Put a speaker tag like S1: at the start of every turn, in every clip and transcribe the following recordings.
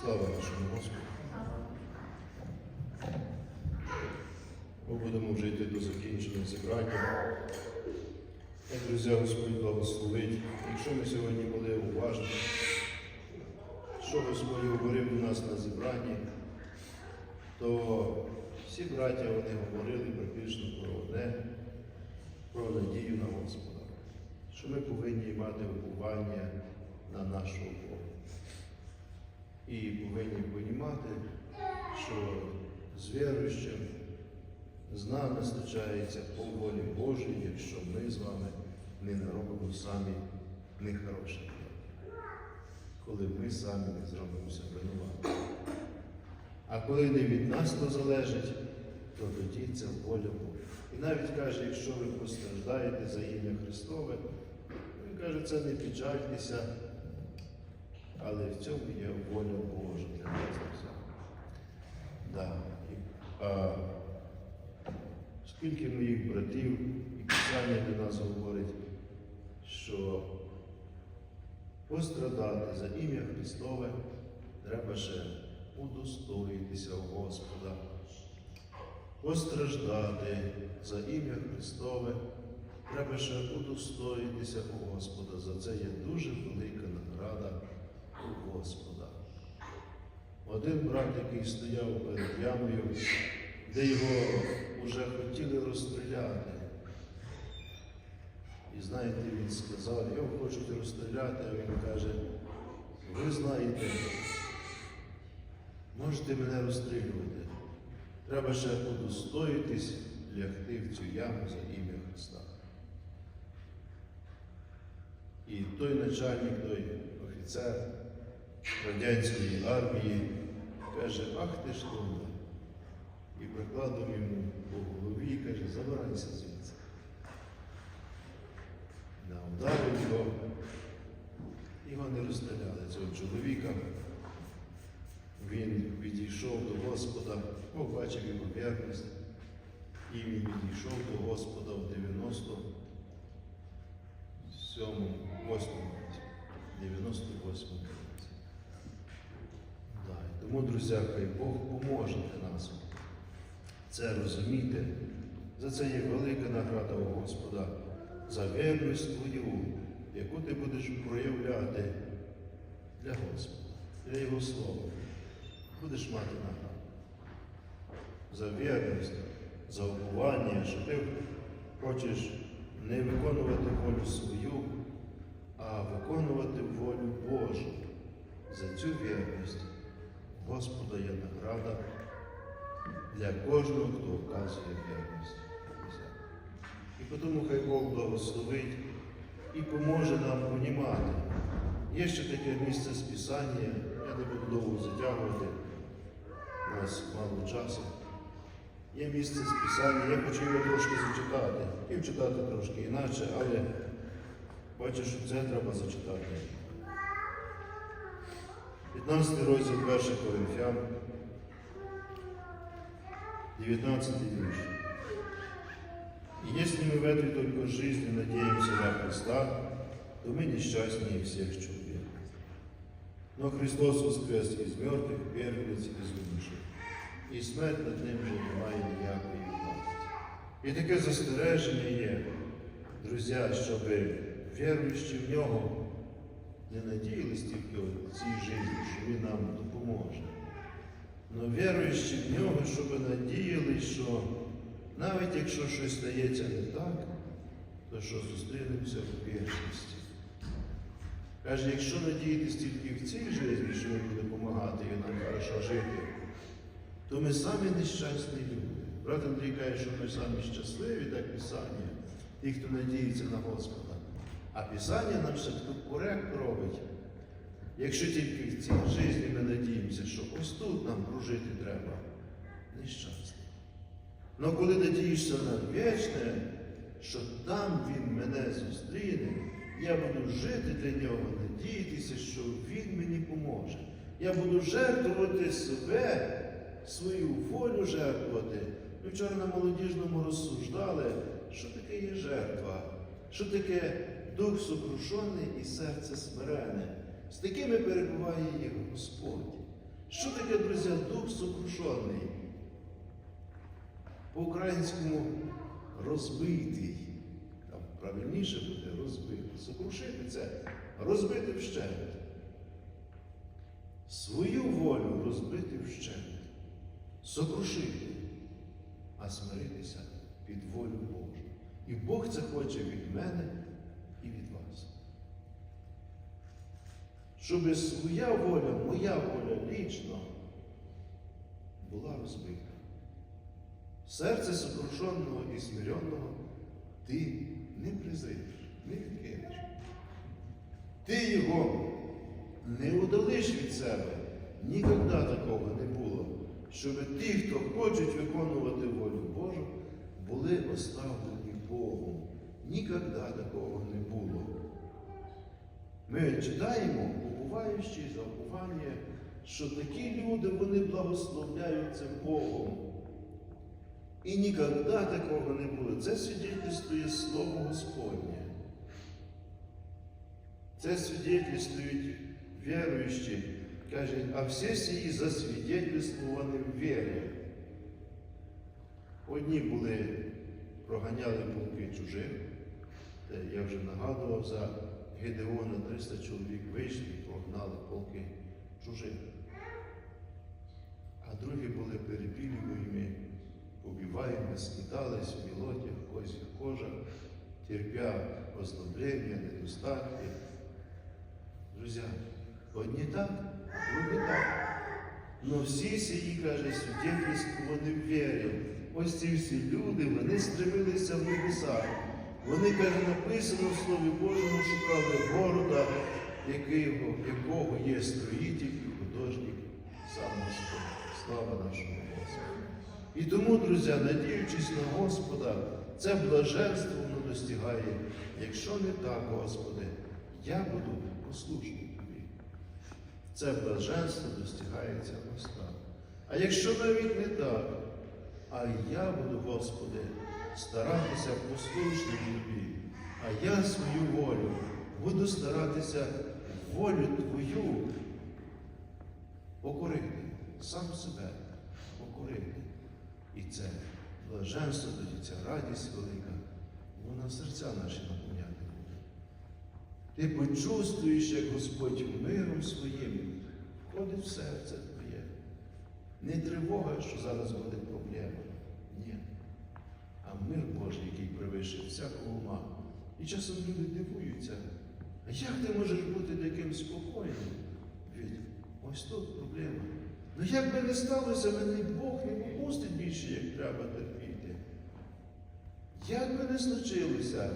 S1: Слава нашому Господу. Ми будемо вже йти до закінчення зібрання. Друзі, Господь благословить. Якщо ми сьогодні були уважні, що Господь говорив до нас на зібранні, то всі браття вони говорили практично про одне, про надію на Господа, що ми повинні мати виховання на нашого Бога. І повинні розуміти, що з віруючим з нами зустрічається по волі Божій, якщо ми з вами не наробимо самі нехороші діла. Коли ми самі не зробимося винувати. А коли не від нас то залежить, то тоді це воля Божа. І навіть каже, якщо ви постраждаєте за ім'я Христове, він каже, це не печальтеся, але в цьому є воля Божа для нас. Да. Скільки моїх братів і Писання для нас говорить, що пострадати за ім'я Христове треба ще удостоїтися у Господа. Постраждати за ім'я Христове треба ще удостоїтися у Господа. За це є дуже велика награда Господа. Один брат, який стояв перед ямою, де його вже хотіли розстріляти. І знаєте, він сказав, його хочуть розстріляти, а він каже, ви знаєте, можете мене розстрілювати. Треба ще удостоїтись лягти в цю яму за ім'я Христа. І той начальник, той офіцер радянської армії каже, ах ти ж думай. І прикладом йому по голові і каже, забирайся звідси. Ударив його, його не розстріляли цього чоловіка. Він відійшов до Господа, побачив його вірність, і він відійшов до Господа в 97 8 році. 98 році. Да. і Тому, друзі, хай Бог поможе для нас це розуміти. За це є велика награда у Господа за вірність твою, яку ти будеш проявляти для Господа, для Його Слова. Будеш мати награду. За вірність, за уповання, що ти хочеш не виконувати волю свою, а виконувати волю Божу. За цю вірність Господа є награда для кожного, хто вказує вірність. І тому хай Бог благословить і поможе нам понімати. Є ще таке місце з Писання, я не буду довго затягувати, у нас мало часу. Є місце з Писання, я хочу його трошки зачитати. І вчитати трошки інакше, але бачу, що це треба зачитати. 15 розділ 1 Коринфян, 19 вірш. И если мы в этой только жизни надеемся на Христа, то мы несчастнее всех человек. Но Христос воскрес из мертвых, первенец из умерших, і смерть над ним вже немає ніякої власті. І таке застереження є, друзі, щоб віруючи в нього не надіялись тільки в цій житті, що він нам допоможе. Но віруючи в нього, щоб надіялись, що навіть якщо щось стається не так, то що зустрінемося в вічності. Каже, якщо надіятись тільки в цій житті, що він буде допомагати і нам хорошо жити, то ми самі нещасні люди. Брат Андрій каже, що ми самі щасливі, так Писання, ті, хто надіється на Господа. А Писання нам тут корект робить. Якщо тільки в цій житті ми надіємося, що ось тут нам прожити треба, нещасні. Но коли надієшся на вічне, що там Він мене зустріне, я буду жити для нього, надіятися, що Він мені поможе. Я буду жертвувати себе, свою волю жертвувати. Ми вчора на молодіжному розсуждали, що таке є жертва, що таке дух сокрушений і серце смирене. З такими перебуває їх Господь. Що таке, друзі, дух сокрушений? По-українському розбитий. Там правильніше буде розбити. Сокрушити це розбити вщент. Свою волю розбити вщент. Сокрушити, а смиритися під волю Божу. І Бог це хоче від мене і від вас. Щоб своя воля, моя воля лічно була розбита. Серце сокрушеного і смиренного ти не презриш, не відкинеш. Ти його не удалиш від себе. Ніколи такого не було, щоб ті, хто хочуть виконувати волю Божу, були оставлені Богом. Ніколи такого не було. Ми читаємо, побуваючи заування, що такі люди вони благословляються Богом. І ніколи такого не було. Це свідчительствує Слово Господнє. Це свідчительствують віруючі. Каже, а всі сії засвідетельствовані в вірі. Одні були, проганяли полки чужих. Я вже нагадував за Гедеона 300 чоловік вийшли і прогнали полки чужих. А другі були перепілюємо, побиваємо, скидались в білотях, козіх кожах, терпя озлоблення, недостатки. Друзі, одні так, другі так. Но всі сії, каже, свідетельствовані в вірі. Ось ці всі люди, вони стремилися в небеса. Вони, каже, написано в Слові Божому, шукали города, якого, є строїтель і художник сам Господь. Слава нашому Господу. І тому, друзі, надіючись на Господа, це блаженство воно достигає. Якщо не так, Господи, я буду послушний тобі. Це блаженство достигається так. А якщо навіть не так, а я буду, Господи, старатися послушним тобі, а я свою волю буду старатися волю Твою покорити, сам себе покорити. І це блаженство тоді, ця радість велика, вона серця наші наповняти буде. Ти почувствуєш, як Господь миром своїм входить в серце твоє. Не тривога, що зараз буде проблема. Мир Божий, який превищує всякого ума. І часом люди дивуються. А як ти можеш бути таким спокійним? Ведь ось тут проблема. Ну як би не сталося, мене Бог не попустить більше, як треба терпіти. Як би не случилося,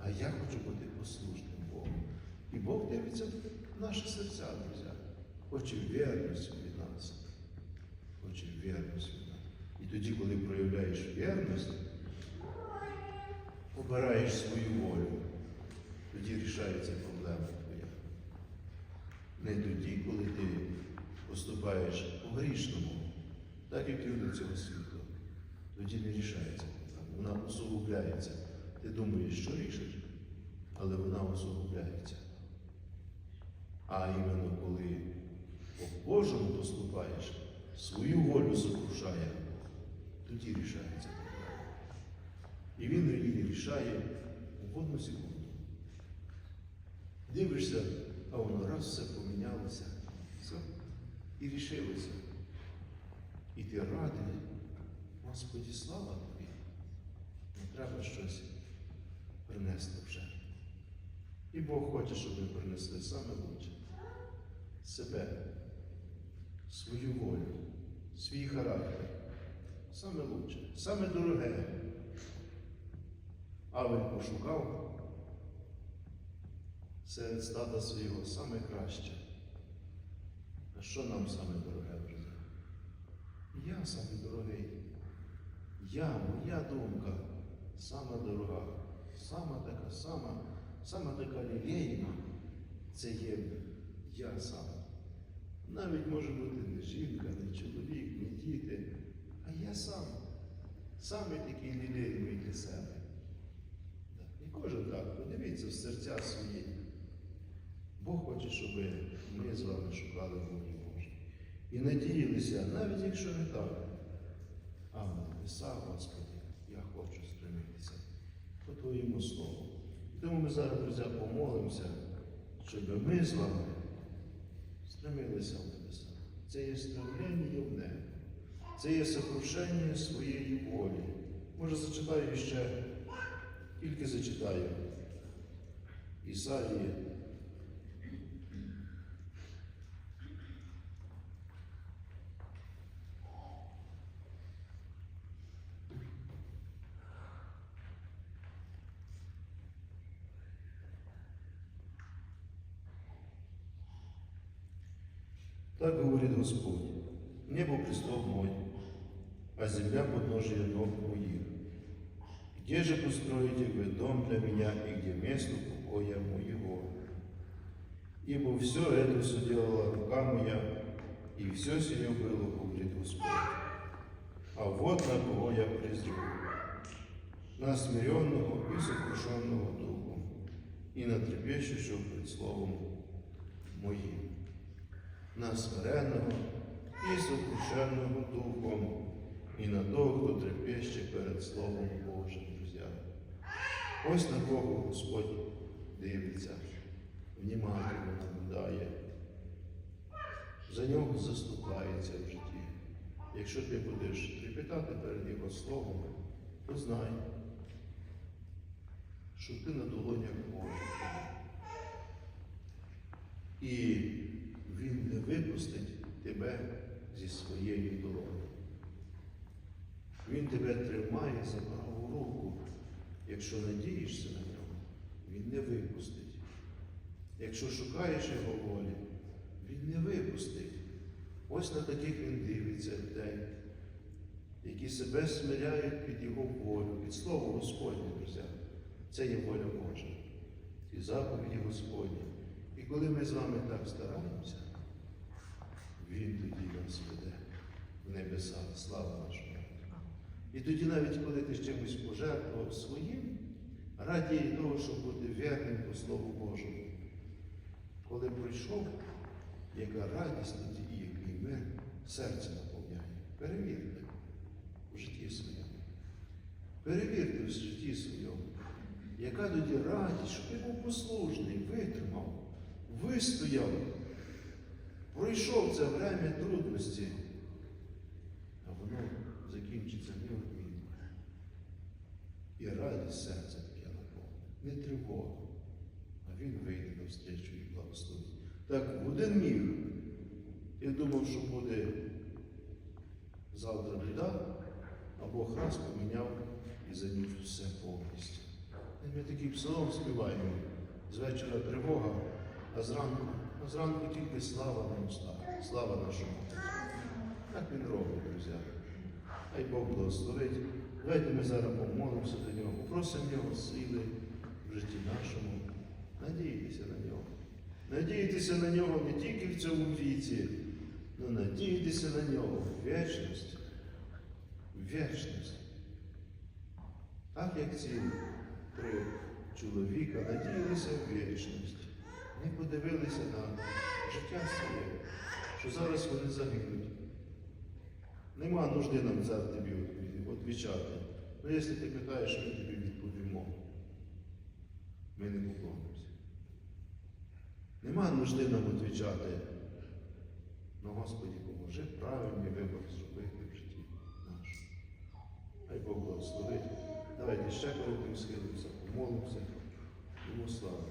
S1: а я хочу бути послушним Богу. І Бог дивиться в наші серця, друзі. Хоче вірності від нас. Хоче вірності від. І тоді, коли проявляєш вірність, обираєш свою волю, тоді рішається проблема твоя. Не тоді, коли ти поступаєш по грішному, так як люди цього світу. Тоді не рішається проблема. Вона усугубляється. Ти думаєш, що рішиш, але вона усугубляється. А іменно коли по Божому поступаєш, свою волю сокрушає, тоді рішається проблема. І він її рішає в одну секунду. Дивишся, а воно раз все помінялося. Все. І рішилося. І ти радий, Господі, слава тобі. Не треба щось принести вже. І Бог хоче, щоб ви принесли саме лучше. Себе, свою волю, свій характер. Саме лучше, саме дороге. А він пошукав серед стада свого саме краще. А що нам саме дороге, друзі? Я саме дорогий. Я, моя думка, сама дорога, сама така сама, сама така лілейна, це є я сам. Навіть може бути не а я сам. Саме такий лілейний для себе. І кожен так, подивіться в серця свої. Бог хоче, щоб ми з вами шукали волі Божі. і надіялися, навіть якщо не так. А небеса, Господи, я хочу стремитися по Твоєму Слову. Тому ми зараз, друзі, помолимося, щоб ми з вами стремилися в небеса. Це є стремлення в небо. Це є сокрушення своєї волі. Може, зачитаю ще, тільки зачитаю. Ісаї. Так говорит Господь, небо престол мой, а земля подножие ног моих. Где же построите вы дом для меня и где место покоя моего? Ибо все это соделала рука моя, и все сие было, говорит Господь. А вот на кого я презрю, на смиренного и сокрушенного духом, и на трепещущего пред словом моим на смиренного і сокрушеного духом, і на того, хто трепеще перед Словом Божим, друзі. Ось на кого Господь дивиться, внімательно наблюдає, за нього заступається в житті. Якщо ти будеш трепетати перед Його Словом, то знай, що ти на долонях Божих. І він не випустить тебе зі своєї долоні. Він тебе тримає за праву руку. Якщо надієшся на нього, він не випустить. Якщо шукаєш його волі, він не випустить. Ось на таких він дивиться людей, які себе смиряють під його волю, під слово Господнє, друзі. Це є воля Божа. І заповіді Господні. І коли ми з вами так стараємося, він тоді нас веде в небеса, слава нашому. І тоді навіть коли ти з чимось пожертвував своїм, радіє того, щоб бути вірним по Слову Божому. Коли прийшов, яка радість тоді і який мир серце наповняє. Перевірте в житті своєму. Перевірте в житті своєму, яка тоді радість, що ти був послужний, витримав, вистояв. Пройшов це время трудності, а воно закінчиться. І радість серця таке наповнена, не тривога, а він вийде на встречу і благословить. Так, в один міг. Я думав, що буде завтра біда, а Бог раз поміняв і заніс все повністю. І ми такий псалом співаємо. З вечора тривога, а зранку, а зранку тільки слава на устах, слава нашому Так він робить, друзі. Хай Бог благословить. Давайте ми зараз помолимося до нього, попросимо Його сили в житті нашому. Надійтеся на нього. Надійтеся на нього не тільки в цьому віці, але надійтеся на нього в вічність. В вічність. Так як ці три чоловіка надіялися в вічність. Вони подивилися на життя своє, що зараз вони загинуть. Нема нужди нам зараз тобі відвічати. Ну, якщо ти питаєш, ми тобі відповімо. Ми не поклонимося. Нема нужди нам відвічати. Ну, Господі, поможи правильний вибір зробити в житті нашому. Хай Бог благословить. Давайте ще тим схилимося, помолимося. Йому слава.